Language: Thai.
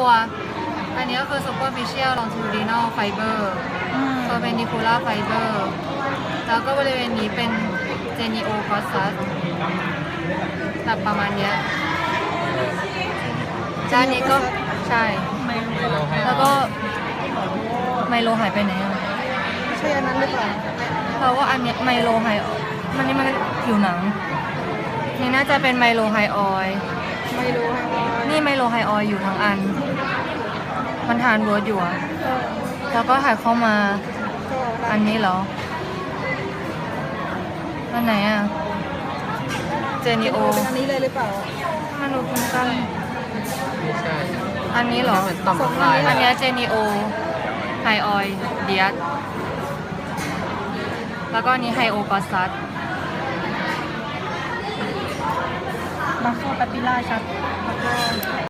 นี้วัว อันนี้ก็คือ superficial longitudinal fiber อืม perpendicular fiber แล้วก็บริเวณนี้เป็น genio cossus แบบประมาณเนี้ยด้านนี้ก็ใช่ไม่รู้ไม่เราให้แล้วก็ไมโลหายไปไหนอะใช่อันนั้นหรือเปล่าเราว่าอันเนี้ยไมโลไฮมันนี่มันผิวหนัง นี่น่าจะเป็นไมโลไฮออยล์ไม่รู้ให้ว่านี่ไมโลไฮออยล์อยู่ทั้งอัน มันทานเวิร์ดอยู่อะก็แล้วก็ถ่ายเข้ามาก็อันนี้เหรอ อันไหนอะเจนิโอ เป็นอันนี้เลยหรือเปล่ามันดูคุ้นกัน ไม่ใช่อันนี้เหรอเหมือนต่อมน้ำลายอันเนี้ยเจนิโอ ไฮออยเดียสแล้วก็อันนี้ไฮโอกอซัสมาเข้าปาปิล่าชัดแล้วก็